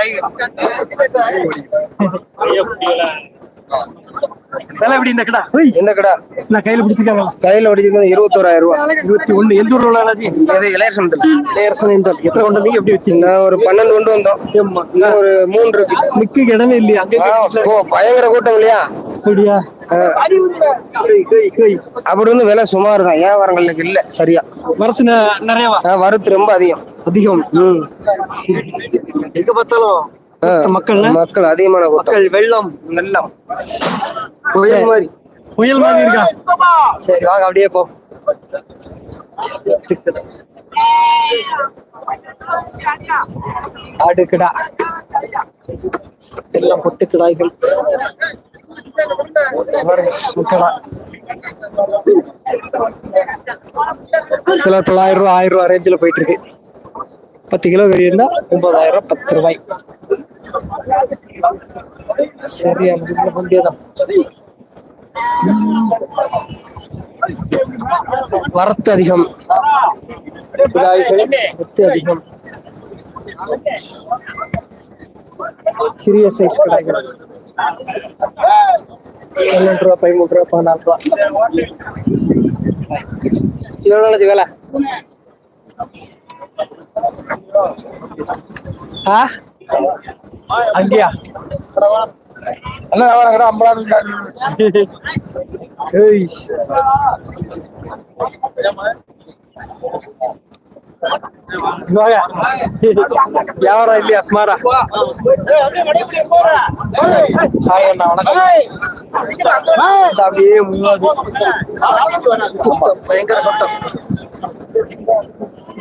Live விலை எப்படி இந்த கடா? இந்த கடை. நான் கையில பிடிச்சிருக்காங்களா கையில இருபத்தோராயிரம் ரூபாய் இருபத்தி ஒண்ணு. எந்த ஊர்ல இது இளையசனத்துல லேயர்சன் இந்த எத்தனை கொண்டு வந்தீங்க? எப்படி வித்தீங்க? நான் ஒரு பன்னெண்டு கொண்டு வந்தோம். ஒரு மூணு இருக்கு. நிக்க இடமே இல்லையா? பயங்கர கூட்டம் இல்லையா? அப்படியா. அப்படி வந்து விலை சுமார் தான் வியாபாரங்களுக்கு இல்ல? சரியா. வரத்து நிறையவா வரத்து ரொம்ப அதிகம். அதிகம். ம். எங்க பார்த்தாலும் மொத்த மக்கள்ல மக்கள் அதிகமான கூட்டம். மக்கள் வெள்ளம் வெள்ளம். புயல் மாதிரி. புயல் மாதிரி இருக்கா? சரி வாங்க அப்படியே போ. ஆடுக்கடா எல்லாம் பொட்டு கிடாய்கள் கடா கிலோ தொள்ளாயிரம் ரூபா ஆயிரம் ரூபா ரேஞ்சில் போயிட்டு இருக்கு பத்து கிலோ கறி இருந்தா ஒன்பதாயிரம் ரூபா பத்து ரூபாய். சரி அந்த முடியாதான் வரத்து அதிகம். வித்து அதிகம். சிறிய சைஸ் கடைகள் பன்னெண்டு ரூபா பதிமூன்று ரூபா பதினாலு ரூபா இது எவ்வளோ நாளாச்சு வேலை ஆ அங்கேயா என்ன ஹாய் அண்ணா வணக்கம் இந்த அப்படியே பயங்கர கூட்டம்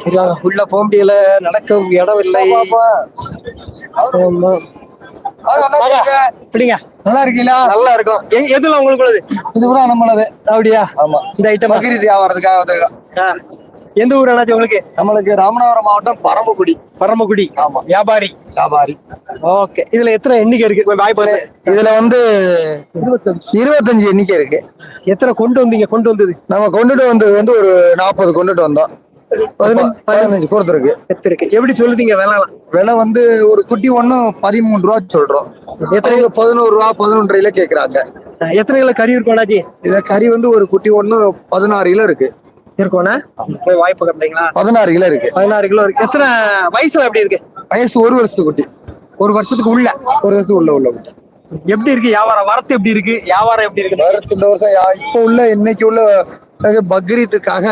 சரி வாங்க உள்ள போக முடியல நடக்க இடம் இல்லை ஆமா. வாங்க, பிடிங்க நல்லா இருக்கீங்களா நல்லா இருக்கும் எதுல உங்களுக்கு இது கூட நம்மளது அப்படியா ஆமா இந்த ஐட்டம் பக்ரீத் வியாபாரத்துக்காக எந்த ஊர் அண்ணாச்சி உங்களுக்கு? நம்மளுக்கு ராமநாதபுரம் மாவட்டம் பரமக்குடி. பரமக்குடி. ஆமா. வியாபாரி. வியாபாரி. ஓகே. இதுல எத்தனை எண்ணிக்கை இருக்கு? கொஞ்சம் வாய்ப்பு. இதுல வந்து இருபத்தஞ்சு. எண்ணிக்கை இருக்கு. எத்தனை கொண்டு வந்தீங்க? கொண்டு வந்தது? நம்ம கொண்டுட்டு வந்தது வந்து ஒரு நாற்பது கொண்டுட்டு வந்தோம். பதினஞ்சு கொடுத்துருக்கு. எத்தனை இருக்கு எப்படி சொல்லுதீங்க வேணாம் விலை வந்து ஒரு குட்டி ஒண்ணு பதிமூணு ரூபா சொல்றோம். எத்தனை பதினோரு ரூபா பதினொன்றையில கேக்குறாங்க. எத்தனை கிலோ கறி இருக்கும் அண்ணாச்சி? இத கறி வந்து ஒரு குட்டி ஒண்ணு பதினாறு கிலோ இருக்கு. இருக்கும்ண்ணா போய் வாய்ப்பு கட்டுறீங்களா பதினாறு கிலோ இருக்கு. பதினாறு கிலோ இருக்கு. எத்தனை வயசுல எப்படி இருக்கு? வயசு ஒரு வருஷத்து குட்டி. ஒரு வருஷத்துக்கு உள்ள? ஒரு வருஷத்துக்கு உள்ள உள்ள குட்டி. எப்படி இருக்கு? வியாபாரம் வரத்து எப்படி இருக்கு? வியாபாரம் எப்படி இருக்கு? வருஷத்து இந்த வருஷம் இப்ப உள்ள இன்னைக்கு உள்ள பக்ரீத்துக்காக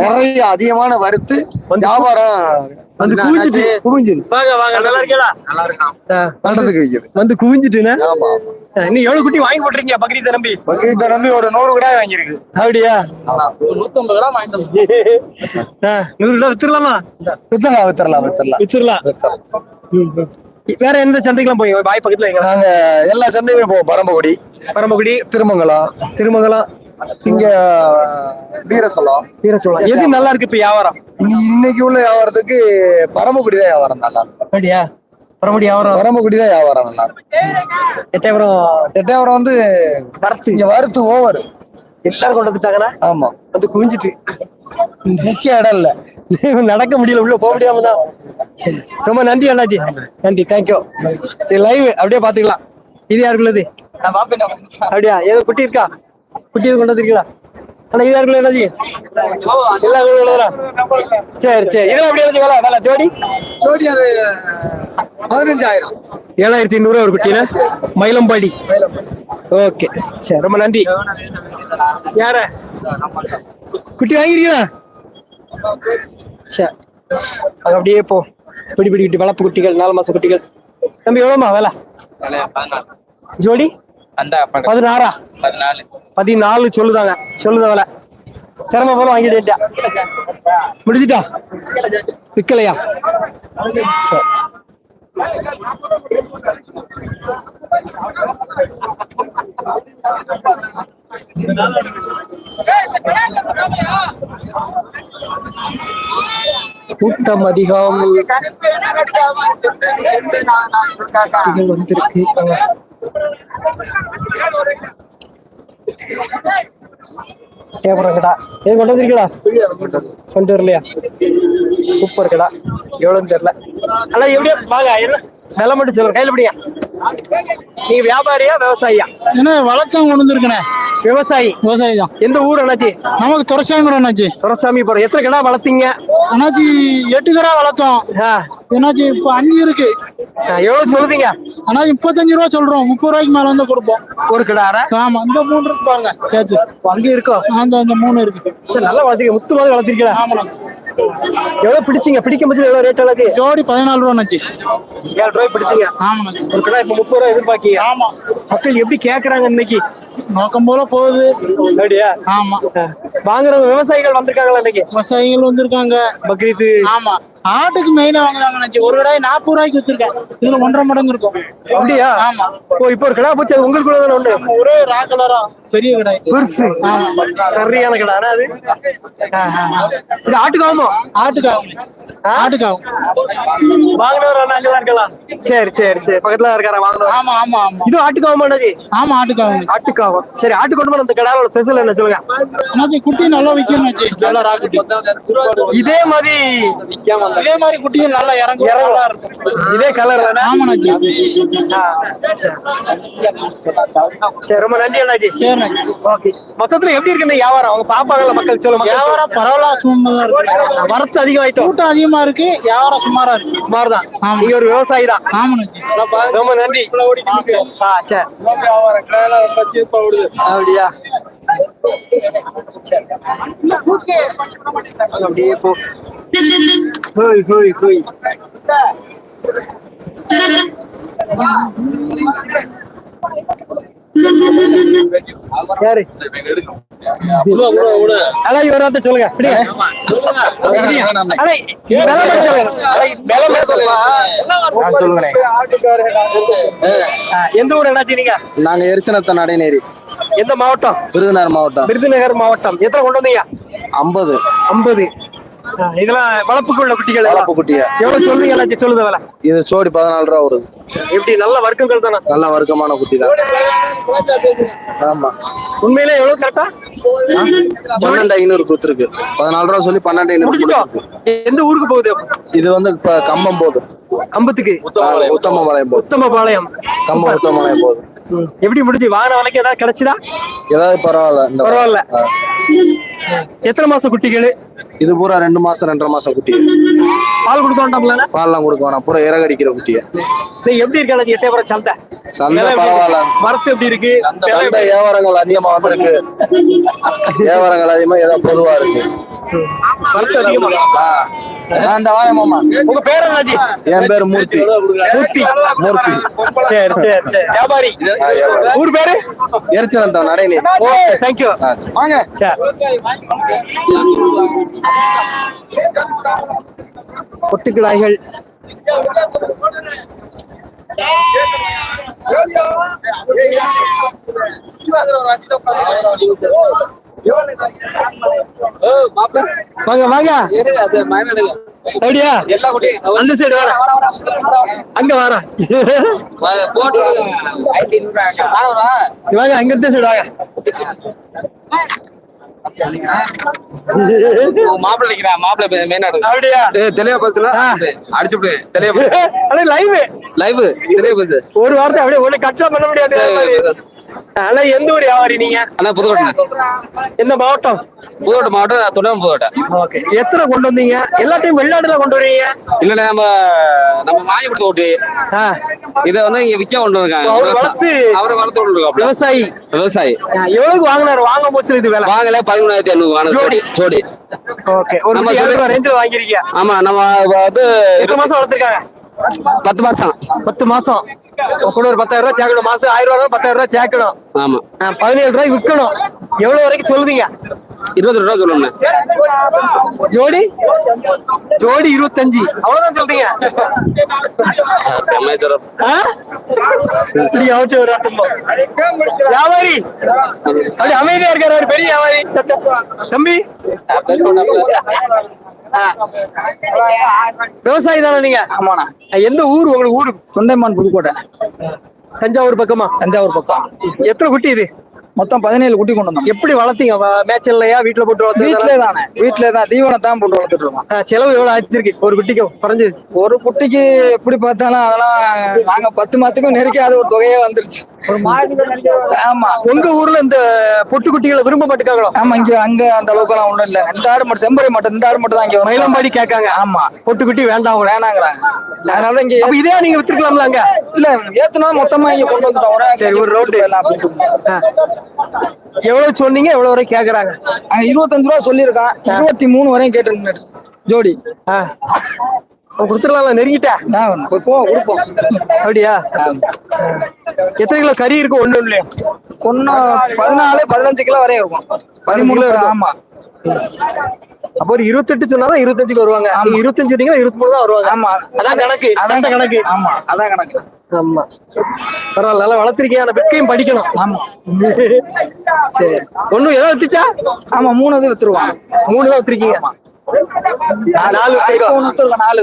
நிறைய அதிகமான வறுத்து வியாபாரம் வந்து குவிஞ்சிட்டு குவிஞ்சிருச்சு. வாங்க வாங்க நல்லா இருக்கீங்களா? நல்லா வைக்குது வந்து குவிஞ்சிட்டுண்ணே ஆமா. நீ எவ்வளவு குட்டி வாங்கி போட்டுருக்கீங்க பக்ரீத் நம்பி பக்ரீத்தை நம்பி ஒரு நூறு கூட வாங்கியிருக்கு. அப்படியா? நூத்தம்பது ரூபா வாங்கிட்டு நூறு கிலோ வித்துடலாமா வித்தரலாம் வித்தரலாம் வித்தரலாம். வித்துடலாம். வித்தரலாம் ம், ம். வேற எந்த சந்தைக்கெல்லாம் போய் பாய் பக்கத்துல எங்க நாங்க எல்லா சந்தையுமே போவோம். பரம்பக்குடி பரமக்குடி திருமங்கலம். திருமங்கலம் இங்க வீரசலம் வீர சொல்லலாம் எது நல்லா இருக்கு இப்ப வியாபாரம்? இன்னி- இன்னைக்கு உள்ள வியாபாரத்துக்கு பரமக்குடி தான் வியாபாரம் நல்லா இருக்கும். அப்படியா? பரமக்குடி வியாபாரம்? பரமக்குடி தான் வியாபாரம் நல்லா இருக்கும். எட்டாயிரம் எட்டாயிரம் வந்து வரத்து. இங்க வறுத்து ஓவர். எல்லாரும் கொண்டு வந்துட்டாங்கன்னா? ஆமா. வந்து குவிஞ்சிட்டு. நிக்க இடம் இல்ல. நடக்க முடியல உள்ள போக முடியாம தான். ரொம்ப நன்றி அண்ணாஜி. நன்றி தேங்க்யூ இது லைவ் அப்படியே பாத்துக்கலாம் இது யாருக்குள்ளது? அப்படியா? ஏதோ குட்டி இருக்கா? குட்டி எதுவும் கொண்டு வந்திருக்கீங்களா? அண்ணா இது யாருக்குள்ள அண்ணாஜி எல்லா உள்ளதா சரி சரி. இதெல்லாம் அப்படியே வேலை வேலை ஜோடி. ஜோடி அது பதினஞ்சாயிரம். ஏழாயிரத்தி ஐநூறு ஒரு குட்டியில? மயிலம்பாடி. ஓகே. சரி ரொம்ப நன்றி. யார? குட்டி வாங்கிருக்கீங்களா? சரி. அது அப்படியே போ. பிடி பிடி குட்டி வளர்ப்பு குட்டிகள் நாலு மாச குட்டிகள். தம்பி எவ்வளோமா வேலை? ஜோடி? பதினாறா? பதினாலு. பதினாலு சொல்லுதாங்க. சொல்லுத வேலை. திறமை போல வாங்கிட்டேன்டா முடிஞ்சிட்டா? விற்கலையா சரி. கூட்டம் அதிகம். வந்திருக்கு. எட்டயபுரம் கடா எது கொண்டு வந்திருக்கீங்களா? கொண்டு வரலையா? சூப்பர் கடா எவ்வளோன்னு தெரியல. அண்ணா எப்படி? வாங்க என்ன? விலை மட்டும் சொல்லுங்க. கையில் பிடிங்க. நீங்க வியாபாரியா விவசாயியா? என்ன வளர்ச்சம் கொண்டு விவசாயி. விவசாயி தான். எந்த ஊர் அண்ணாச்சி? நமக்கு துறைசாமிரம் அண்ணாச்சி. துரசாமி போறோம் எத்தனை கடா வளர்த்தீங்க? அண்ணாச்சி எட்டு கடை வளர்த்தோம். என்னாச்சு இப்போ அஞ்சு இருக்கு. எவ்வளவு சொல்லுதீங்க? அண்ணாச்சி முப்பத்தஞ்சு ரூபா சொல்றோம். முப்பது ரூபாய்க்கு மேல வந்து கொடுப்போம். ஒரு கிடார? ஆமா இந்த மூணு இருக்கு பாருங்க சேர்த்து. அங்க இருக்கோ? அந்த அந்த மூணு இருக்கு. சரி நல்லா வளர்த்தீங்க. முத்து மாதிரி வளர்த்திருக்கீங்களா? ஆமாண்ணா. எவ்வளவு பிடிச்சீங்க? பிடிக்கும் போது எவ்வளவு ரேட் எல்லாத்தையும் ஜோடி பதினாலு ரூபா அண்ணாச்சி. ஏழு ரூபாய் பிடிச்சீங்க. ஆமாண்ணா ஒரு கடை இப்ப முப்பது ரூபாய் எதிர்பார்க்கீங்க ஆமா. மக்கள் எப்படி கேக்குறாங்க இன்னைக்கு? நோக்கம் போல போகுது. அப்படியா? ஆமா. ஆ. வாங்குறவங்க விவசாயிகள் வந்திருக்காங்களா இன்னைக்கு? விவசாயிகள் வந்திருக்காங்க. பக்ரீத்து ஆமா. ஆட்டுக்கு மெயினா வாங்குறாங்க ஒரு கடாய் நாற்பது ரூபாய்க்கு வச்சிருக்கேன் இதுல ஒன்றரை மடங்கு இருக்கும். அப்படியா? ஆமா. ஓ இப்போ ஒரு கடை போச்சு அது உங்களுக்கு தானே ஒண்ணு ஒரே ரா கலரா பெரிய கடாய் பெருசு. சரியான கடை ஆனா அது? ஆ, ஆ, ஆ. இது ஆட்டுக்காமோ ஆட்டுக்காகும். ஆட்டுக்காகும். வாங்கினவர் அண்ணா இருக்கலாம். சரி சரி சரி. பக்கத்துல இருக்காரா வாங்கினவர்? ஆமா ஆமா ஆமா. இது ஆட்டுக்காவமா அண்ணாஜி ஆமா ஆட்டுக்காகும். ஆட்டுக்காவம் சரி ஆட்டு கொண்டு அந்த கடாவோட ஸ்பெஷல் என்ன சொல்லுங்க? அண்ணாச்சி குட்டி நல்லா விற்கும் அண்ணாச்சி. நல்லா ரா குட்டி. இதே மாதிரி இதே மாதிரி குட்டிகள் நல்லா இறங்கும். நல்லா இருக்கும். இதே கலர் ஆமா அண்ணாச்சி சரி. ரொம்ப நன்றி அண்ணாஜி சரி ஓகே. மொத்தத்துல எப்படி இருக்கு வியாபாரம்? அவங்க பாப்பாங்கல்ல மக்கள் சொல்ல மக்கள் வியாபாரம் பரவாயில்ல சும்மா இருக்கு. வரத்து அதிகமாயிட்டோம். கூட்டம் அதிகமா இருக்கு. வியாபாரம் சுமாரா இருக்கு. சுமார் தான் ஆமா. நீங்க ஒரு விவசாயி தான். ஆமா அண்ணாச்சி ரொம்ப நன்றி. ஆ சரி. அப்படியா? அப்படியே போ. ஹோய் ஹோய் ஹோய் யாரு? அண்ணா இவர் வந்து சொல்லுங்க. எந்த ஊர் அண்ணாச்சி நீங்க? நாங்க எரிச்சனத்த நடைநேரி. எந்த மாவட்டம்? விருதுநகர் மாவட்டம். விருதுநகர் மாவட்டம். எத்தனை கொண்டு வந்தீங்க? ஐம்பது. ஐம்பது. இதெல்லாம் வளர்ப்புக்கு உள்ள குட்டிகள் வளர்ப்பு. குட்டிய? எவ்வளவு சொல்றீங்க அண்ணாச்சி சொல்லுது வேலை? இது சோடி பதினாலு ரூபா வருது. எப்படி நல்ல வர்க்கங்கள் தானே? நல்ல வர்க்கமான குட்டி தான். ஆமா. உண்மையிலே எவ்வளவு கரெக்டா பன்னெண்டு ஐநூறு குத்துருக்கு. பதினாலு ரூபா சொல்லி பன்னெண்டு ஐநூறு. எந்த ஊருக்கு போகுது? இது வந்து இப்ப கம்பம் போகுது கம்பத்துக்கு உத்தமபாளையம் போகுது. உத்தமபாளையம். கம்பம் உத்தமபாளையம் போகுது. எப்படி முடிஞ்சு? வாங்கின விலைக்கு ஏதாவது கிடைச்சுதா? ஏதாவது பரவாயில்ல. இந்த பரவாயில்ல. எத்தனை மாசம் குட்டிகள்? இது பூரா ரெண்டு மாசம் ரெண்டரை மாசம் குட்டி. பால் கொடுக்க வேண்டாம்ல பால்லாம் கொடுக்க வேணாம். பூரா இறகடிக்கிற குட்டிய. நீ எப்படி இருக்கா அண்ணாச்சி? எட்டயபுரம் சந்தை? சந்தை பரவாயில்ல? வரத்து எப்படி இருக்கு? சந்தை வியாபாரங்கள் அதிகமா வந்திருக்கு. வியாபாரங்கள் அதிகமா ஏதோ பொதுவா இருக்கு. வரத்து அதிகமா? இந்த வாரம் மாமா. உங்க பேர் என்னாச்சு என் பேரு மூர்த்தி. மூர்த்தி மூர்த்தி. சரி சரி சரி. வியாபாரி. ஊர் பேரு? எரிச்சனந்தம் நடைநீர் ஓகே தேங்க்யூ ஆ, சரி. வாங்க. சரி. பொட்டுக்கிடாய்கள். வாங்க வாங்க. அப்படியா அந்த சைடு வர அங்க வர வாங்க. அங்க இந்த சைடு வாங்க. மாப்பிள்ளை நிக்கிறான் மாப்பிள்ளை மெயினாடு. அப்படியா? தெளிவா பேசுல ஆ. அடிச்சு விடு தெளிவா லைவ் லைவ் தெளிவா பேசு. ஒரு வார்த்தை அப்படியே ஒண்ணு கட்சா பண்ண முடியாது. ஆனா எந்த ஊர் வியாபாரி நீங்க? அண்ணா புதுக்கோட்டை. எந்த மாவட்டம்? புதுக்கோட்டை மாவட்டம் தொண்டாம் புதுக்கோட்டை. ஓகே. எத்தனை கொண்டு வந்தீங்க? எல்லாத்தையும் வெளிநாட்டுல கொண்டு வரீங்க? இல்ல நம்ம நம்ம மாறி கொடுத்த ஓட்டு இதை வந்து இங்க விற்க கொண்டு இருக்காங்க அவர் வளர்த்து அவரை வளர்த்து கொண்டு விவசாயி. விவசாயி. எவ்வளவுக்கு வாங்கினாரு? வாங்க போச்சு இது வேலை? வாங்கல பதிமூணாயிரத்தி ஐநூறு வாங்க ஜோடி. ஜோடி. ஓகே. ஒரு நம்ம ரேஞ்சில் வாங்கிருக்கீங்க. ஆமா நம்ம வந்து எத்தனை மாசம் வளர்த்துருக்காங்க? பத்து மாசம். பத்து மாசம். கூட ஒரு பத்தாயிரம் ரூபாய் சேர்க்கணும். மாசம் ஆயிரம் ரூபாய் பத்தாயிரம் ரூபாய் சேர்க்கணும். ஆமா. பதினேழு ரூபாய் விற்கணும் எவ்வளவு வரைக்கும் சொல்லுதீங்க? இருபத்தி ரெண்டு ரூபா சொல்லணும் ஜோடி? ஜோடி இருபத்தஞ்சு. அவ்வளவுதான் சொல்றீங்க. வியாபாரி. அப்படி அமைதியா இருக்காரு பெரிய வியாபாரி. தம்பி. விவசாயி தானே நீங்க? ஆமாண்ணா. எந்த ஊர் உங்களுக்கு ஊரு? தொண்டைமான் புதுக்கோட்டை. தஞ்சாவூர் பக்கமா? தஞ்சாவூர் பக்கம். எத்தனை குட்டி இது? மொத்தம் பதினேழு குட்டி கொண்டு வந்தோம் எப்படி வளர்த்தீங்க? மேட்சல்லையா வீட்டுல போட்டு வளர்த்தீங்களா? வீட்டிலே தானே வீட்டிலே தான் தீவனம் தான் போட்டு வளர்த்துட்டு இருக்கோம். செலவு எவ்வளவு ஆச்சிருக்கு ஒரு குட்டிக்கு குறைஞ்சது. ஒரு குட்டிக்கு எப்படி பார்த்தாலும் அதெல்லாம் நாங்க பத்து மாத்துக்கும் நெருக்கி அது ஒரு தொகையே வந்துருச்சு. ஆமா. உங்க ஊர்ல இந்த பொட்டு குட்டிகளை விரும்ப மாட்டேங்காங்களோ ஆமா இங்க அங்க அந்த அளவுக்கு எல்லாம் ஒண்ணும் இல்ல. இந்த ஆடு மட்டும் செம்பரை மட்டும் இந்த ஆடு மட்டும் தான் இங்க. மயிலம்பாடி கேட்காங்க. ஆமா. பொட்டு குட்டி வேண்டாம். வேணாங்கிறாங்க. அதனால இங்க இதே நீங்க வித்துருக்கலாம்ல அங்க? இல்ல ஏத்துனா மொத்தமா இங்க கொண்டு வந்துட்டோம் ஒரு சரி, ஒரு ரோட்டு. எவ்வளவு சொன்னீங்க எவ்வளவு வரை கேக்குறாங்க? இருபத்தஞ்சு ரூபா சொல்லியிருக்கான். இருபத்தி மூணு வரையும் கேட்டு. ஜோடி. கொடுத்துடலாம்ல நெருங்கிட்டா? நான் போய் போ கொடுப்போம். அப்படியா. எத்தனை கிலோ கறி இருக்கும் ஒண்ணு இல்லையா ஒன்னும் பதினாலு பதினஞ்சு கிலோ வரையும் இருக்கும். பதிமூணு கிலோ. ஆமா. அப்போ ஒரு இருபத்தெட்டு சொன்னாதான் இருபத்தஞ்சுக்கு வருவாங்க. இருபத்தஞ்சு சொன்னீங்கன்னா இருபத்தி மூணு தான் வருவாங்க. ஆமா. அதான் கணக்கு. அதான் கணக்கு. ஆமா அதான் கணக்கு. ஆமா. பரவாயில்ல நல்லா வளர்த்திருக்கீங்க ஆனா விற்கையும் படிக்கணும். ஆமா. சரி. ஒண்ணும் ஏதோ வித்துச்சா? ஆமா மூணு இது வித்துருவான் மூணு தான் வித்துருக்கீங்க? நாலு நாலு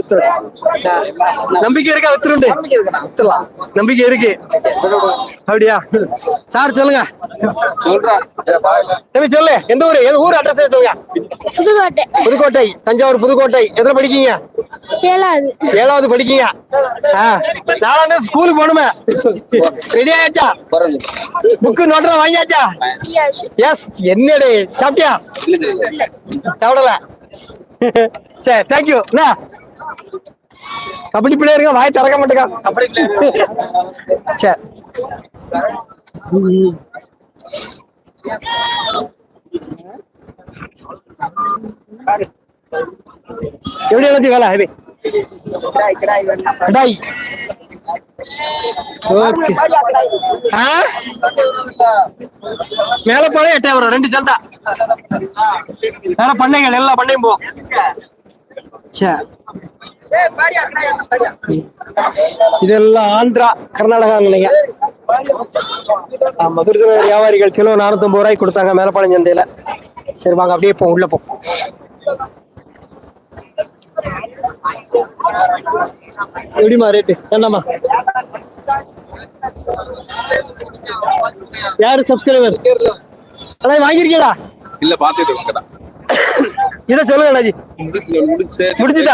நம்பிக்கை இருக்கா வித்துருண்டு? நம்பிக்கை இருக்கு? நம்பிக்கை இருக்கு. அப்படியா? சார் சொல்லுங்க. தம்பி சொல்லு. எந்த ஊரு? எந்த ஊர் அட்ரஸ் சொல்லுங்க. புதுக்கோட்டை. புதுக்கோட்டை. தஞ்சாவூர் புதுக்கோட்டை. எத்தனை படிக்கீங்க? ஏழாவது. ஏழாவது படிக்கீங்க. ஆ, நாலாவது ஸ்கூலுக்கு போகணுமே. ரெடி ஆயாச்சா? புக்கு நோட்டெல்லாம் வாங்கியாச்சா? எஸ் என்னடே சாப்பிட்டியா? சாப்பிடல. சரி தேங்க்யூ என்ன கபடி பிளேயருங்க வாய் திறக்க மாட்டேங்க கபடி சரி. ம். எப்படி எல்லாத்தையும் வேலை? இது. கடாய் மேல போல எட்டே வரும். ரெண்டு சந்தா வேற பண்ணைகள் எல்லா பண்ணையும் போ இதெல்லாம் ஆந்திரா கர்நாடகா இல்லைங்க மதுரை வியாபாரிகள் கிலோ நானூத்தம்பது ரூபாய்க்கு கொடுத்தாங்க மேலப்பாளையம் சந்தையில. சரி வாங்க அப்படியே போ உள்ள போ. எப்படிமா ரேட்டு என்னம்மா? யாரு சப்ஸ்கிரைபர் அண்ணா வாங்கிருக்கீங்களா இல்ல பாத்துட்டு இதை சொல்லுங்க அண்ணாஜி. முடிஞ்சுதா?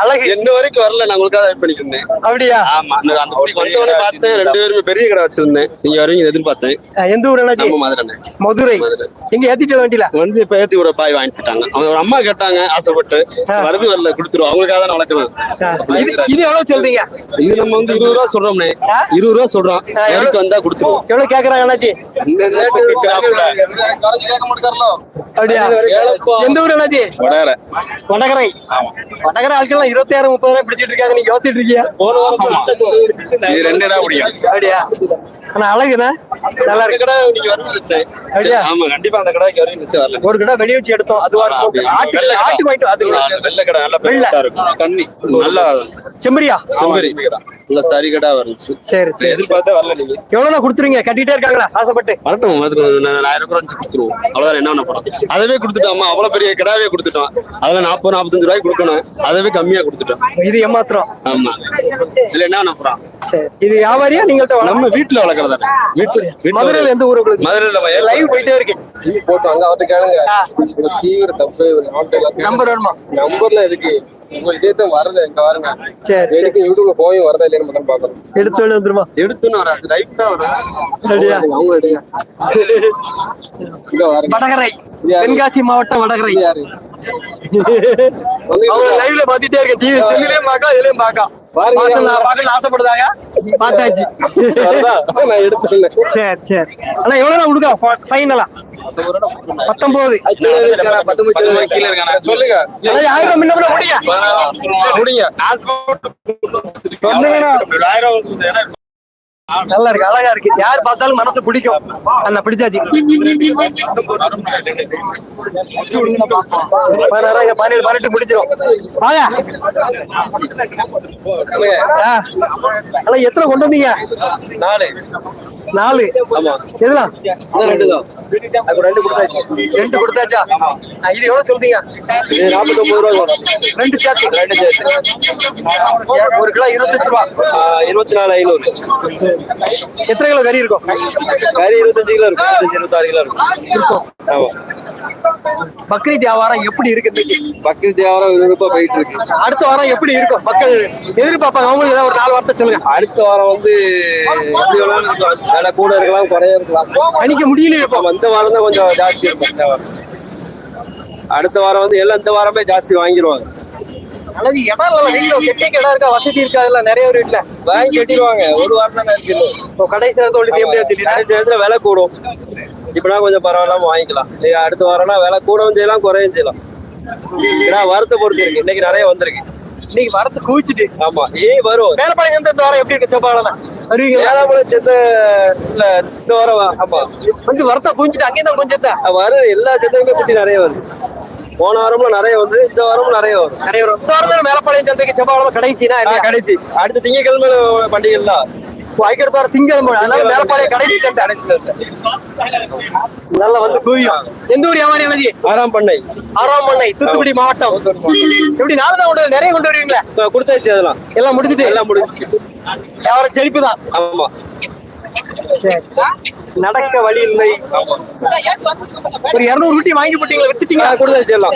அழகு. என்ன வரைக்கும் வரல நான் உங்களுக்காக வெயிட் பண்ணிட்டு இருந்தேன். அப்படியா? ஆமா அந்த வந்தவொடனே பார்த்தேன் ரெண்டு பேருமே பெரிய கடை வச்சிருந்தேன். நீங்க வரீங்க எதிர்பார்த்தேன். எந்த ஊர் அண்ணாஜி? மதுரை மதுரை. மதுரை. எங்க ஏத்திட்டு வண்டியில? வந்து இப்ப ஏத்தி ஒரு பாய் வாங்கிட்டு போயிட்டாங்க. அவங்க அம்மா கேட்டாங்க ஆசைப்பட்டு. வருது வரல கொடுத்துருவோம் அவங்களுக்காக தான் வளர்க்கணும். இது இது எவ்வளவு சொல்றீங்க? இது நம்ம வந்து இருபது ரூபா சொல்றோம்னே. இருபது ரூபா சொல்றோம்? எனக்கு வந்தா கொடுத்துருவோம் எவ்வளவு கேக்குறாங்க அண்ணாச்சி இந்த ரேட்டு கேக்குறாப்புல. அப்படியா? எந்த ஊர் அண்ணாச்சி? வடகரை. வடகரை. வடகரை ஆட்கள் இருபத்தி ஆறு முப்பதாயிரம் பிடிச்சிட்டு இருக்காங்க. நீங்க யோசிச்சுட்டு இருக்கீங்க. இது ரெண்டு இடம் பிடிக்கும். அப்படியா? ஆனா அழகுண்ணா? நல்லா இருக்கு. அப்படியா? ஆமா கண்டிப்பா அந்த கடைக்கு வரும்னு நினைச்சு வரல. ஒரு கடை வெளிய வச்சு எடுத்தோம். அதுவா இருக்கும் ஆட்டு. ஆட்டு வாங்கிட்டு அது வெள்ளை கடை நல்ல தண்ணி நல்லா செம்பரியா செம்பரி நல்ல சரி கடை வந்துச்சு சரி சரி எதிர்பார்த்தே வரல நீங்க. எவ்வளவு கொடுத்துருங்க கட்டிட்டே இருக்காங்களா? ஆசைப்பட்டு. வரட்டும் ஆயிரம் ரூபாய் வச்சு கொடுத்துருவோம். அவ்வளவுதான் என்ன பண்ண அதவே கொடுத்துட்டோம் அம்மா அவ்வளவு பெரிய கிடாவே கொடுத்துட்டோம். அதுல நாற்பது நாற்பத்தஞ்சு ரூபாய்க்கு கொடுக்கணும். அதவே கம்மியா கொடுத்துட்டோம். இது ஏமாத்திரம் ஆமா. இதுல என்ன பண்ண இது வியாபாரியா? நீங்கள்ட்ட நம்ம வீட்டுல வளர்க்கறதா? வீட்டுல மதுரையில எந்த ஊர் உங்களுக்கு மதுரையில லைவ் போயிட்டே இருக்கு. போட்டு அங்க அவர்ட்ட கேளுங்க. ஆ, தீவிர சப்ஸ்கிரைபர் நம்பர் வேணுமா? நம்பர்ல இருக்கு. உங்க இதே தான் வருது இங்க பாருங்க சரி யூடியூப்ல போய் வருதா எடுத்து வந்துருமா? எடுத்துன்னு வராது ரைட்டா வரும். அப்படியா அவங்க எடுங்க இங்க பாருங்க வடகரை தென்காசி மாவட்டம் வடகரை. யாரு? அவங்க லைவ்ல பாத்துட்டே இருக்கேன் டிவி செல்லுலயும் பாக்கலாம் இதுலயும் பாக்கலாம் ஆசைப்படுதாங்க பார்த்தாச்சு. சரி சரி. ஆனா எவ்வளவு கொடுக்க? ஃபைனலா பத்தொன்பது சொல்லுங்க. ஆயிரம் முன்ன நல்லா இருக்கு அழகா இருக்கு. யார் பார்த்தாலும் மனசு பிடிக்கும். அந்த பிடிச்சாச்சு. பதினாறு பதினேழு பதினெட்டு முடிச்சிடும் வாங்க. எத்தனை கொண்டு வந்தீங்க? நாலு. நாலு. ஆமா. எதுலாம் ரெண்டு தான் ரெண்டு கொடுத்தாச்சு. ரெண்டு கொடுத்தாச்சா? இது எவ்வளவு சொல்றீங்க? இது நாற்பத்தொம்பது ரூபா ரெண்டு சேர்த்து. ரெண்டு சேர்த்து. ஒரு கிலோ இருபத்தஞ்சு ரூபா. இருபத்தி நாலு ஐநூறு. எத்தனை கிலோ கறி இருக்கும்? கறி இருபத்தஞ்சு கிலோ இருக்கும். இருபத்தஞ்சு இருபத்தாறு கிலோ இருக்கும். இருக்கும். ஆமா. பக்ரீத் வியாபாரம் எப்படி இருக்கு இன்னைக்கு? பக்கத்து வியாபாரம் ரூபாய் போயிட்டு இருக்கு அடுத்த வாரம் எப்படி இருக்கும்? மக்கள் எதிர்பார்ப்பாங்க. அவங்களுக்கு ஏதாவது ஒரு நாலு வார்த்தை சொல்லுங்க. அடுத்த வாரம் வந்து எப்படி விலை கூட இருக்கலாம் குறைய இருக்கலாம். கணிக்க முடியலையே இப்போ. இந்த வாரம் தான் கொஞ்சம் ஜாஸ்தி இருக்கும். அடுத்த வாரம் வந்து எல்லாம் இந்த வாரமே ஜாஸ்தி வாங்கிடுவாங்க. அல்லது இடம் இல்லை வீட்டுல கெட்டே இடம் இருக்கா? வசதி இருக்கா? இல்ல நிறைய ஒரு வீட்டுல வாங்கி கட்டிடுவாங்க. ஒரு வாரம் தானே இருக்கு. இப்போ கடைசி நேரத்தில். கடைசி நேரத்துல விலை கூடும். இப்பனா கொஞ்சம் பரவாயில்லாம வாங்கிக்கலாம். இல்ல அடுத்த வாரம்னா விலை கூடவும் செய்யலாம் குறையும் செய்யலாம். ஏன்னா வரத்தை பொறுத்து இருக்கு. இன்னைக்கு நிறைய வந்திருக்கு. இன்னைக்கு வரத்து குவிச்சிட்டு. ஆமா ஏ வரும். மேலப்பாளையம் சந்தை இந்த வாரம் எப்படி இருக்கு? செவ்வாழை வருவீங்க ஏழாமலை செத்த இல்ல இந்த வாரம் ஆமா. வந்து வரத்தை குவிஞ்சிட்டு அங்கேயும் தான் கொஞ்சம் வருது எல்லா செத்தையுமே குட்டி நிறைய வருது. போன வாரம்ல நிறைய வந்து இந்த வாரமும் நிறைய வரும். நிறைய வரும். இந்த வாரம் வேலைப்பாளையம் மேலப்பாளையம் சந்தைக்கு செப்பாளம் கடைசினா கடைசி. அடுத்த திங்கக்கிழமை பண்டிகைல அதுக்கடுத்த வாரம் திங்கக்கிழமை அதனால கடைசி சந்தை கடைசியில இருக்கு நல்லா வந்து குவியும். எந்த ஊர் வியாபாரி அண்ணாஜி ஆறாம் பண்ணை ஆறாம் மண்ணை தூத்துக்குடி மாவட்டம். எப்படி நாலு தான் நிறைய கொண்டு வருவீங்களா? கொடுத்தாச்சு அதெல்லாம். எல்லாம் முடிச்சிட்டு எல்லாம் முடிஞ்சுச்சு. வியாபாரம் செழிப்பு தான். ஆமா. நடக்க வழி இல்லை. ஒரு இருநூறு குட்டி வாங்கி போட்டீங்களா? ஆ, வித்துட்டீங்களா கொடுத்தாச்சு எல்லாம்.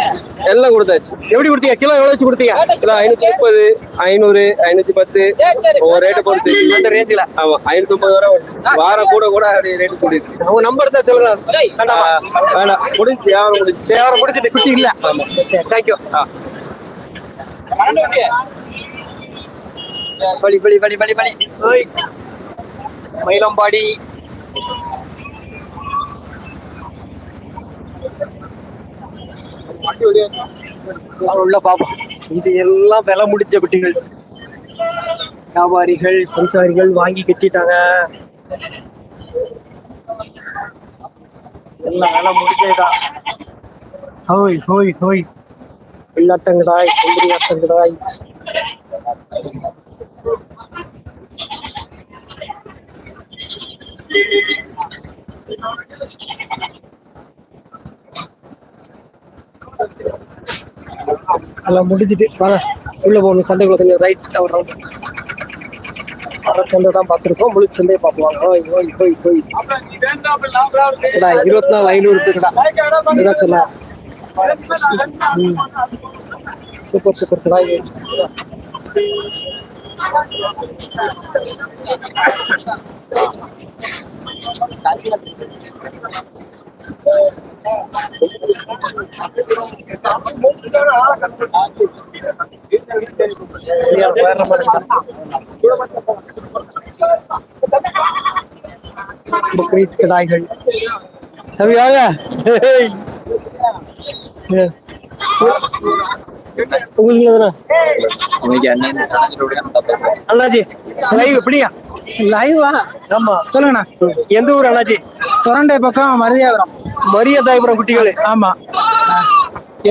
எல்லாம் கொடுத்தாச்சு. எப்படி கொடுத்தீங்க? கிலோ எவ்வளவு வச்சு கொடுத்தீங்க? கிலோ ஐநூத்தி முப்பது ஐநூறு ஐநூத்தி பத்து. ஒவ்வொரு ரேட்டு பொறுத்து அந்த ரேஞ்சில ஆமா ஐநூத்தி முப்பது வரை வந்துச்சு வாரம் கூட கூட அப்படியே ரேட்டு கூட்டிட்டு உங்க நம்பர் தான் சொல்லுங்க வேண்டாமா? முடிஞ்சு வியாபாரம் முடிஞ்சு. வியாபாரம் முடிச்சிட்டு குட்டி இல்ல. தேங்க்யூ பலி பலி பலி பலி பலி. ஓய். மயிலம்பாடி. உள்ள பாப்போம் இது எல்லாம் விலை முடிஞ்ச குட்டிகள். வியாபாரிகள் சம்சாரிகள் வாங்கி கட்டிட்டாங்க. எல்லாம் வேலை முடிஞ்சதுதான். ஹோய் ஹோய் ஹோய். வெள்ளாட்டங்கடாய் செம்பரி ஆட்டங்கடாய் எல்லாம் முடிஞ்சிட்டு வாங்க உள்ள போகணும். சந்தைக்குள்ள கொஞ்சம் ரைட் அவர் ரவுண்ட் வர சந்தை தான் பார்த்துருக்கோம். முழு சந்தையை பார்ப்போம். ஓய் ஓய் ஓய் ஓய். கடா இருபத்தி நாலு ஐநூறு இருக்குடா இதுதான் சொன்னேன் சூப்பர் சூப்பர் கடா Thank பக்ரீத் கடாய்கள் தவியாக உங்களுக்கு அண்ணாஜி லைவ் எப்படியா லைவா ஆமா சொல்லுங்கண்ணா. எந்த ஊர் அண்ணாஜி சொரண்டை பக்கம் மருதியாபுரம். மரியதாயபுரம் குட்டிகள். ஆமா.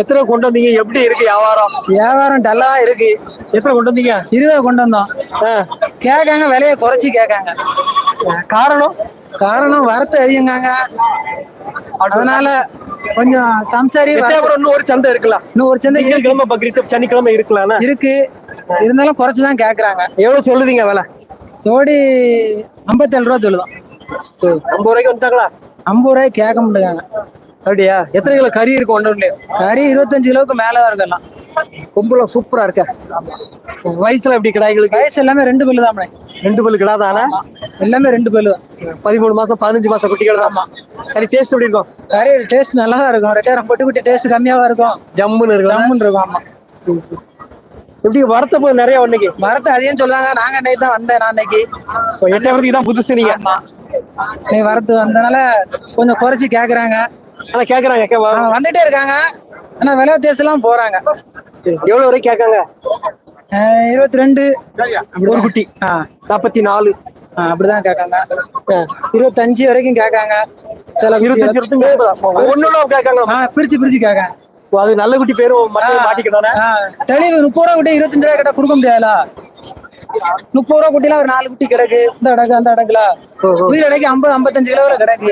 எத்தனை கொண்டு வந்தீங்க? எப்படி இருக்கு வியாபாரம்? வியாபாரம் டல்லா இருக்கு. எத்தனை கொண்டு வந்தீங்க? இருபது கொண்டு வந்தோம். கேட்காங்க விலையை குறைச்சி கேட்காங்க. காரணம்? காரணம் வரத்து அதிகங்காங்க அதனால கொஞ்சம் சம்சாரி இன்னும் ஒரு சந்தை இருக்கலாம் இன்னும் ஒரு சந்தை திங்கட்கிழமை பக்ரீத் சனிக்கிழமை இருக்கலாம் இருக்கு. இருந்தாலும் குறைச்சு தான் கேட்குறாங்க எவ்வளவு சொல்லுதீங்க விலை? ஜோடி ஐம்பத்தேழு ரூபா சொல்லுதான். ஐம்பது ரூபாய்க்கு வந்துட்டாங்களா? ஐம்பது ரூபாய் கேட்க முடியாங்க அப்படியா? எத்தனை கிலோ கறி இருக்கும் ஒன்று கறி இருபத்தஞ்சு கிலோவுக்கு மேலே தான் இருக்கலாம் கொம்புல சூப்பரா இருக்க. வயசுல எப்படி கிடாய்களுக்கு வயசு எல்லாமே ரெண்டு பல்லு தான் ரெண்டு பல்லு கிடா தானே? எல்லாமே ரெண்டு பல்லு. தான் பதிமூணு மாசம் பதினஞ்சு மாசம் குட்டிகள் தான். சரி டேஸ்ட் எப்படி இருக்கும்? கறி டேஸ்ட் நல்லா தான் இருக்கும் ரெட்டாயிரம் பொட்டு குட்டி டேஸ்ட் கம்மியாவா இருக்கும். ஜம்முன்னு இருக்கும் ஜம்முன்னு இருக்கும் ஆமா. எப்படி வரத்த போது நிறைய இன்னைக்கு? மரத்தை அதிகம் சொல்லுவாங்க. நாங்க அன்னைக்கு தான் வந்தேன் நான் அன்னைக்கு இப்போ எட்டாயிரத்துக்கு தான் புதுசு நீங்க. நீ வரத்து வந்தனால கொஞ்சம் குறைச்சி கேக்குறாங்க. ஆனா கேக்குறாங்க வந்துட்டே இருக்காங்க. ஆனா விலை வித்தியாசம்லாம் போறாங்க. எவ்வளவு வரைக்கும் கேட்காங்க? இருபத்தி ரெண்டு ஒரு குட்டி. நாற்பத்தி நாலு அப்படிதான் கேட்காங்க. இருபத்தஞ்சு வரைக்கும் கேட்காங்க. சில இருபத்தஞ்சு பிரிச்சு பிரிச்சு கேட்காங்க. அது நல்ல குட்டி பேரும் ஆ, தெளிவு முப்பது ரூபா குட்டி இருபத்தஞ்சு ரூபா கிட்ட கொடுக்க முடியாதுல? முப்பது ரூபா குட்டிலாம் ஒரு நாலு குட்டி கிடக்கு. இந்த அடகு அந்த அடகுல ஓஹோ. உயிரடைக்கு ஐம்பது ஐம்பத்தஞ்சு கிலோ வரை கிடக்கு.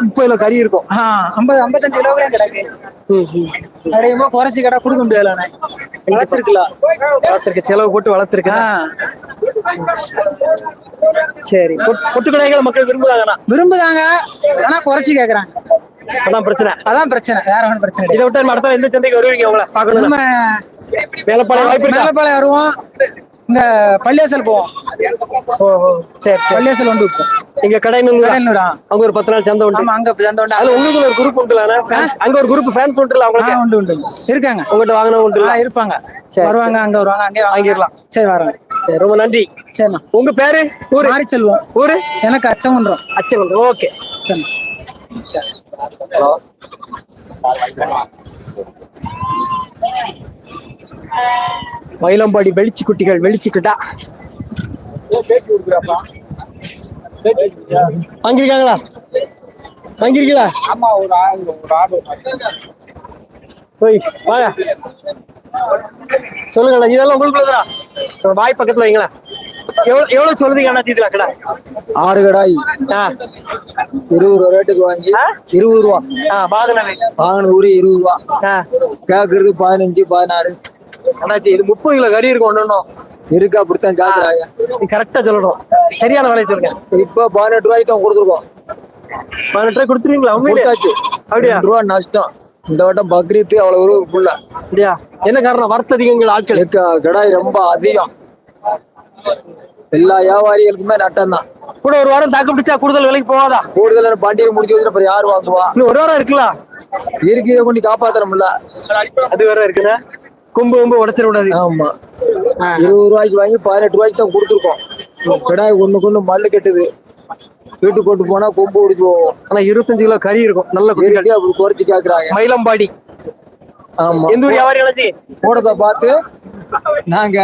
முப்பது கிலோ கறி இருக்கும். ஐம்பது ஐம்பத்தஞ்சு கிலோ வரை கிடக்கு. ம், ம். அப்படியுமா குறைச்சி கடை கொடுக்க முடியலண்ணே வளர்த்துருக்கலாம். வளர்த்துருக்க செலவு போட்டு வளர்த்துருக்க ஆ. சரி பொட்- பொட்டு கடைகளை மக்கள் விரும்புறாங்கண்ணா? விரும்புதாங்க ஆனா குறைச்சி கேக்குறாங்க. அதான் பிரச்சனை. அதான் பிரச்சனை. வேற ஒன்றும் பிரச்சனை இதை விட்டு அடுத்த எந்த சந்தைக்கு வருவீங்க உங்களை? பார்க்கணும் நம்ம வேலைப்பாளையம் வாய்ப்பு இருக்கா? மேலப்பாளையம் வருவோம். இங்க பள்ளியாசல் போவோம். ஓஹோ சரி சரி. பள்ளியாசல் வந்து விற்போம் கடைநூறு கடலூரா அங்க ஒரு பத்து நாள் சந்தை உண்டு. ஆமா அங்க சந்தோண்டா அதுல உங்களுக்கு ஒரு குரூப் உண்டுல ஃபேன்ஸ் அங்க ஒரு குரூப் ஃபேன்ஸ் உண்டுல அவங்களுக்கு? உண்டு உண்டு இருக்காங்க. உங்ககிட்ட வாங்கினவங்க உண்டுல? இருப்பாங்க. சரி, வருவாங்க அங்க வருவாங்க அங்கே வாங்கிடலாம். சரி வரோங்க சரி ரொம்ப நன்றி. சரிண்ணா. உங்க பேரு? ஊரு? மாறி செல்வோம் ஊரு? எனக்கு அச்சங்குன்றம் அச்சகுண்டு ஓகே. சரிண்ணா. மயிலம்பாடி வெளிச்சு குட்டிகள் வெளிச்சுக்கிட்டா வாங்கிருக்காங்களா வாங்கிருக்கீங்களா ஆமா ஒரு போய் வாங்க. சொல்லுங்க இதெல்லாம் உங்களுக்குள்ளதா வாய் பக்கத்துல வைங்களேன். எவ்வளவு சொல்லுதீங்க அண்ணா இதுல கடை ஆறு கடாய். இருபது ரூபா ரேட்டுக்கு வாங்கி? இருபது ரூபா. வாங்கினது. வாங்கின ஊரு இருபது ரூபா. கேக்குறது பதினஞ்சு பதினாறு. அண்ணாச்சி இது முப்பது கிலோ கறி இருக்கும் ஒண்ணு இருக்கு அப்படித்தான் கேக்குறாங்க. நீ கரெக்டா சொல்லணும். சரியான விலையை சொல்லுங்க. இப்ப பதினெட்டு ரூபாய்க்கு தான் கொடுத்துருக்கோம். பதினெட்டு ரூபாய் கொடுத்துருவீங்களா கொடுத்தாச்சு. அப்படியா? ரூபா நஷ்டம். இந்த வட்டம் பக்ரீத்து அவ்வளவு ஒரு புள்ள. அப்படியா? என்ன காரணம்? வரத்து அதிகங்கள் ஆட்கள். கடாய் ரொம்ப அதிகம். எல்லா வியாபாரிகளுக்குமே நட்டம் தான். கூட ஒரு வாரம் தாக்கு பிடிச்சா கூடுதல் விலைக்கு போவாதா கூடுதல் பண்டிகை முடிஞ்சு வச்சுட்டு அப்புறம் யாரு வாங்குவா? இன்னும் ஒரு வாரம் இருக்குல்ல? இருக்கையை கொண்டு காப்பாத்தணும்ல அது வேற இருக்குண்ணா கொம்பு கொம்பு உடைச்சிட கூடாது. ஆமா. இருபது ரூபாய்க்கு வாங்கி பதினெட்டு ரூபாய்க்கு தான் கொடுத்துருக்கோம். கிடாய் ஒண்ணு கொண்டு மல்லு கட்டுது. வீட்டுக்கு கொண்டு போனா கொம்பு ஒடிச்சு போவோம் ஆனா இருபத்தஞ்சு கிலோ கறி இருக்கும். நல்ல அப்படி குறைச்சு கேக்குறாங்க. மயிலம்பாடி. ஆமா. எந்த ஊர் வியாபாரி கூடத்தை பார்த்து நாங்க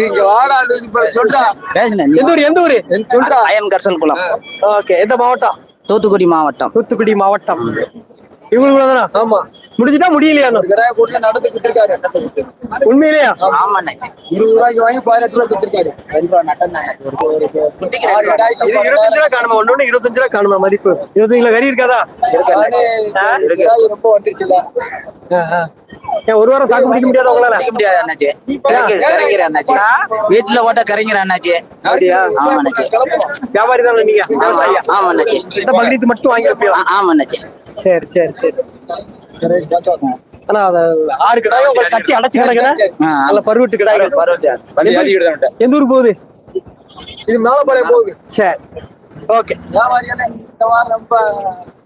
இங்க வாடாண்டு சொல்றா. எந்த ஊர் எந்த ஊரு? சொல்றா. அயன் கர்சல் குளம் ஓகே எந்த மாவட்டம்? தூத்துக்குடி மாவட்டம். தூத்துக்குடி மாவட்டம். இவங்களுக்கு தானா ஆமா. முடிஞ்சுட்டா முடியலையா கூட நடந்து குத்திருக்காரு. உண்மையிலேயா? ஆமா அண்ணாச்சி. இருபது ரூபாய்க்கு வாங்கி பதினெட்டு ரூபாய் குத்திருக்காரு. ரெண்டு ரூபா நட்டம் தான். இருபத்தஞ்சு ரூபா காணுமா? ஒண்ணு ஒண்ணு இருபத்தஞ்சு ரூபா காணுமா மதிப்பு? இருபத்தஞ்சு கிலோ கறி இருக்காதா? ரொம்ப வந்துருச்சுல ஏன் ஒரு வாரம் தாக்கு பிடிக்க முடியாத உங்களால? குடிக்க முடியாது அண்ணாச்சி. கரைக்கிற அண்ணாச்சி. வீட்டுல ஓட்ட கரைங்கிற அண்ணாச்சி. வியாபாரி தானே நீங்க? ஆமா அண்ணாச்சி. இந்த பக்ரீத் மட்டும் வாங்கி ஆமா அண்ணாச்சி. சரி சரி சரி. சரி சந்தோஷம். ஆனா அத ஆறு கடாயும் கட்டி அடைச்சு கிடக்குறேன் நல்ல பருவட்டு பரவாயில்ல எந்த- ஊர் போகுது? இது மேலப்பாளையம் போகுது. சரி. ஓகே.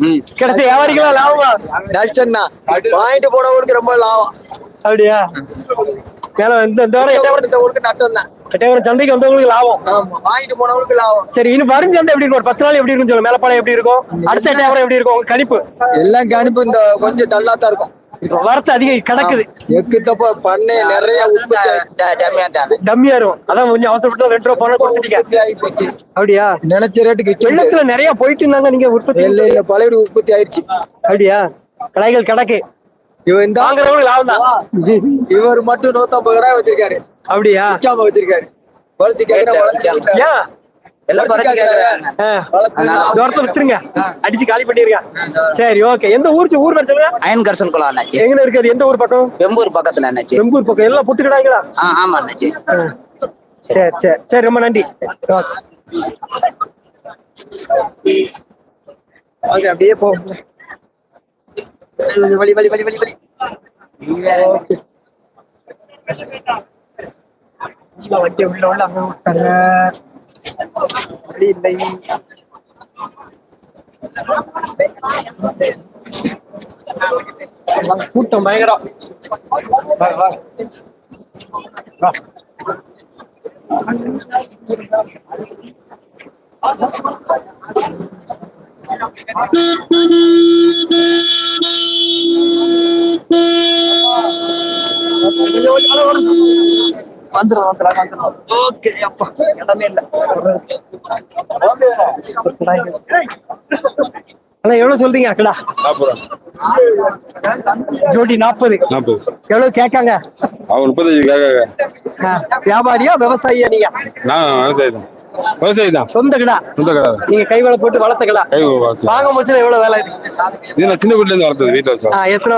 இந்த கிடைச்ச வியாபாரிகளா லாபமா? நஷ்டம் தான். வாங்கிட்டு போனவங்களுக்கு ரொம்ப லாபம். அப்படியா? மேல இந்த இந்த வாரம் எட்டாவது எடுத்தவங்களுக்கு நட்டம் தான். எட்டாவது சந்தைக்கு வந்தவங்களுக்கு லாபம். ஆமா வாங்கிட்டு போனவங்களுக்கு லாபம். சரி இன்னும் வரும் சந்தை எப்படி இருக்கும்? ஒரு பத்து நாள் எப்படி இருக்கும் சொல்லுங்க மேலப்பாளையம் எப்படி இருக்கும்? அடுத்த எட்டாவது எப்படி இருக்கும்? உங்க கணிப்பு. எல்லாம் கணிப்பு இந்த கொஞ்சம் டல்லா தான் இருக்கும் வரத்து அதிகம் கிடக்குது. எக்கு தப்ப பண்ணை நிறைய. டம்மியா இருக்கும் அதான் கொஞ்சம் அவசரப்பட்டு ரெண்டு ரூபா பணம் கொடுத்துட்டீங்க. அப்படியா? நினைச்ச ரேட்டுக்கு. வெள்ளத்துல நிறைய போயிட்டு இருந்தாங்க நீங்க உற்பத்தி இல்ல இல்ல பழைய உற்பத்தி ஆயிடுச்சு அப்படியா? கடைகள் கிடக்கு. இவன் இந்த வாங்குறவங்களுக்கு லாபம் தான் இவர் மட்டும் நூத்தம்பது ரூபாய் வச்சிருக்காரு. அப்படியா? விக்காம வச்சிருக்காரு. வளர்ச்சி கேக்குறேன் தூரத்துல வித்துருங்க அடிச்சு காலி பண்ணிருங்க. சரி ஓகே. எந்த ஊர் ஊர் பேர் சொல்லுங்க? அயன் கர்சல் குளம் அண்ணாச்சி. எங்க இருக்குது எந்த ஊர் பக்கம்? வெம்பூர் பக்கத்துல அண்ணாச்சி. வெம்பூர் பக்கம். எல்லாம் புட்டு கடாய்களா ஆ ஆமா அண்ணாச்சி. சரி சரி. சரி ரொம்ப நன்றி. ஓகே. அப்படியே போ. வழி வழி வழி வழி வழி ஓகே. உள்ள வண்டி உள்ள உள்ள அங்க விட்டாங்க. வழி இல்லை கூட்டம் பயங்கரம் வா, வா. வந்துடும் வந்துடும் வந்துடும் ஓகே அப்பா. இடமே இல்லை. அண்ணா எவ்வளவு சொல்றீங்க? அக்கடா ஜோடி நாற்பது நாற்பது எவ்வளவு கேட்காங்க? அவன் முப்பத்தஞ்சு கேட்க ஆ, வியாபாரியா விவசாயியா நீங்க? நான் விவசாயி தான் விவசாயி தான் சொந்த கிடா. சொந்த கடை. நீங்க கை வேலை போட்டு வளர்த்த கிடா. கை வாங்க எவ்வளவு வேலை இது நான் சின்ன வீட்டுல இருந்து வளர்த்தது வீட்டுல எத்தனை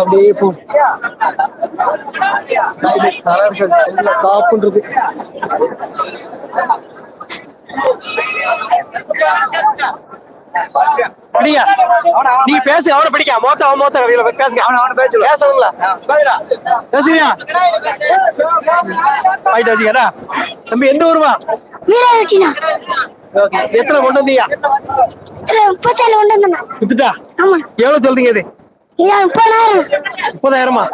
அப்படியே போ. கலர்கள் உள்ள காப்புன்னு இருக்கு. பிடிங்க நீங்க பேசுங்க அவனை பிடிக்க. மோத்த அவன் மோத்த. கவியில பேசுங்க. அவன அவன பேசு. பேசணுங்களா பேசுறியா? ஆயிட்டு வந்தீங்கடா. தம்பி எந்த ஊருவா எத்தனை கொண்டு வந்தீங்க? முப்பத்தாலு கொண்டு வந்தேண்ணா வித்துட்டா எவ்வளவு சொல்றீங்க இது? முப்பதாயிரம். முப்பதாயிரமா?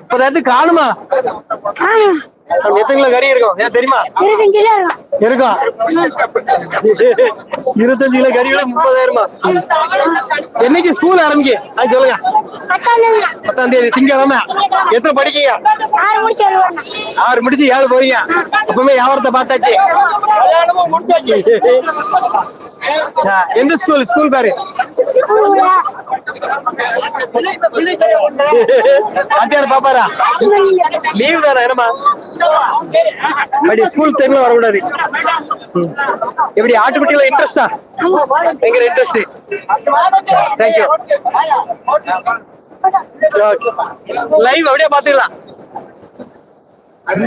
முப்பதாயிரத்துக்கு காணுமா. எத்தனை கிலோ கறி இருக்கும்? ஏன் தெரியுமா? இருபத்தஞ்சு கிலோ இருக்கும் இருக்கும் இருபத்தஞ்சு கிலோ கறி விட முப்பதாயிரமா? என்னைக்கு ஸ்கூல் ஆரம்பிக்கு? அது சொல்லுங்க. பத்தாம் தேதி திங்கக்கிழமை. எத்தனை படிக்கீங்க? ஆறு முடிச்சு ஆறு முடிச்சு ஏழு போறீங்க. அப்பவுமே வியாபாரத்தை பார்த்தாச்சு. எந்த ஸ்கூல் ஸ்கூல் பேரு? வாத்தியார் பாப்பாரா? லீவ் தானா என்னமா அப்படி ஸ்கூல் டைம்ல வரக்கூடாது. எப்படி ஆட்டுக்குட்டியில இன்ட்ரெஸ்டா எங்க இன்ட்ரெஸ்ட் தேங்க்யூ லைவ் அப்படியே பாத்துக்கலாம் இது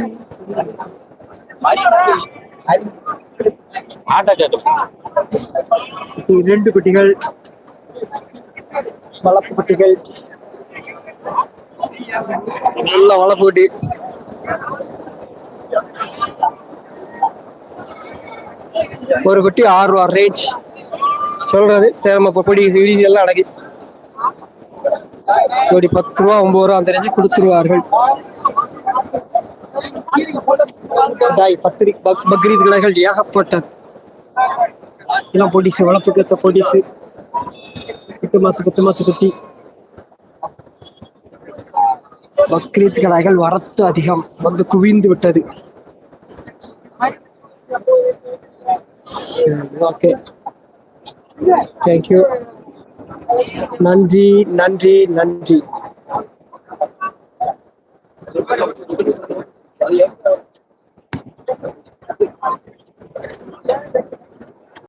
இரண்டு குட்டிகள் வளர்ப்பு குட்டிகள் நல்ல வளர்ப்பு குட்டி ஒரு குட்டி ஆறு ரூபா ரேஞ்ச் சொல்றது தேவை பொடி விடி எல்லாம் அடங்கி. ஜோடி பத்து ரூபா ஒன்பது ரூபா அந்த ரேஞ்சு கொடுத்துருவார்கள். பத்திரி பக் பக்ரீத் கடைகள் ஏகப்பட்டது. எல்லாம் பொடிசு வளர்ப்புக்கு ஏற்ற பொடிசு பத்து மாசம் பத்து மாசம் குட்டி. பக்ரீத் கடாய்கள் வரத்து அதிகம். வந்து குவிந்து விட்டது. ஓகே. தேங்க்யூ நன்றி நன்றி நன்றி.